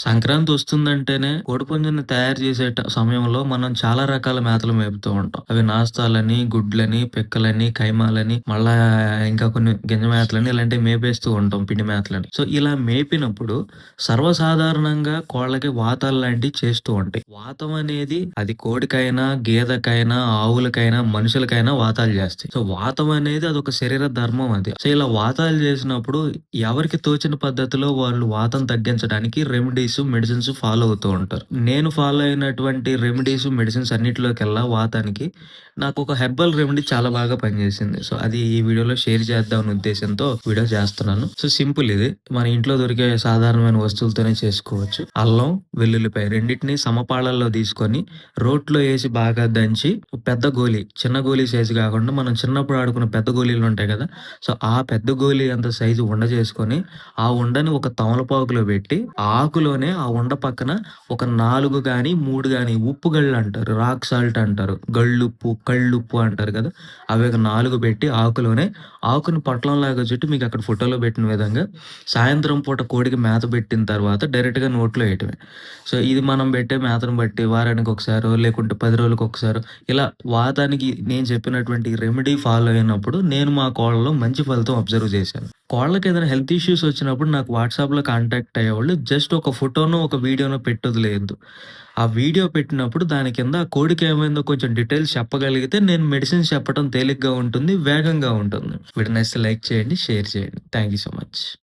సంక్రాంతి వస్తుందంటేనే కోడిపుంజుని తయారు చేసే సమయంలో మనం చాలా రకాల మేతలు మేపుతూ ఉంటాం. అవి నాస్తాలని, గుడ్లని, పిక్కలని, కైమాలని మళ్ళా ఇంకా కొన్ని గింజ మేతలని ఇలాంటివి మేపేస్తూ ఉంటాం పిండి మేతలని. సో, ఇలా మేపినప్పుడు సర్వసాధారణంగా కోళ్ళకి వాతాలు లాంటివి చేస్తూ ఉంటాయి. వాతం అనేది అది కోడికైనా, గేదెకైనా, ఆవులకైనా, మనుషులకైనా వాతాలు చేస్తాయి. సో, వాతం అనేది అది ఒక శరీర ధర్మం అది. సో, ఇలా వాతాలు చేసినప్పుడు ఎవరికి తోచిన పద్ధతిలో వాళ్ళు వాతం తగ్గించడానికి రెమెడీస్, మెడిసిన్స్ ఫాలో అవుతూ ఉంటారు. నేను ఫాలో అయినటువంటి రెమెడీస్, మెడిసిన్స్ అన్నిటిలోకెల్లా వాతానికి నాకు ఒక హెర్బల్ రెమెడీ చాలా బాగా పనిచేసింది. సో, అది ఈ వీడియోలో షేర్ చేద్దాం అనే ఉద్దేశంతో వీడియో చేస్తున్నాను. సో, సింపుల్ ఇది. మన ఇంట్లో దొరికే సాధారణమైన వస్తువులతోనే చేసుకోవచ్చు. అల్లం, వెల్లుల్లిపాయ రెండింటిని సమపాళల్లో తీసుకొని రోట్లో వేసి బాగా దంచి పెద్ద గోలీ చిన్న గోలీ సైజు కాకుండా మనం చిన్నప్పుడు ఆడుకున్న పెద్ద గోళీలు ఉంటాయి కదా! సో, ఆ పెద్ద గోలీ అంత సైజు ఉండ చేసుకొని, ఆ ఉండని ఒక తమలపాకులో పెట్టి, ఆకులో ఆకులోనే ఆ వండ పక్కన ఒక నాలుగు కానీ మూడు కానీ ఉప్పు గళ్ళు అంటారు. రాక్ సాల్ట్ అంటారు. గళ్ళుప్పు, కళ్ళుప్పు అంటారు కదా! అవి ఒక నాలుగు పెట్టి ఆకులోనే ఆకును పొట్లంలాగా చుట్టి మీకు అక్కడ ఫోటోలో పెట్టిన విధంగా సాయంత్రం పూట కోడికి మేత పెట్టిన తర్వాత డైరెక్ట్‌గా నోట్లో వేయటమే సో, ఇది మనం పెట్టే మేతను బట్టి వారానికి ఒకసారో, లేకుంటే పది రోజులకు ఒకసారో ఇలా వాతానికి నేను చెప్పినటువంటి రెమెడీ ఫాలో అయినప్పుడు నేను మా కోళ్ళలో మంచి ఫలితం అబ్జర్వ్ చేశాను. కోళ్ళకి ఏదైనా హెల్త్ ఇష్యూస్ వచ్చినప్పుడు నాకు వాట్సాప్‌లో కాంటాక్ట్ అయ్యేవాళ్ళు. జస్ట్ ఒక ఫోటోను ఒక వీడియోను పెట్టదు లేదు ఆ వీడియో పెట్టినప్పుడు దాని కింద ఆ కోడికి ఏమైందో కొంచెం డీటెయిల్స్ చెప్పగలిగితే నేను మెడిసిన్స్ చెప్పడం తేలిగ్గా ఉంటుంది. వేగంగా ఉంటుంది. వీడినైస్ లైక్ చేయండి, షేర్ చేయండి. Thank you so much.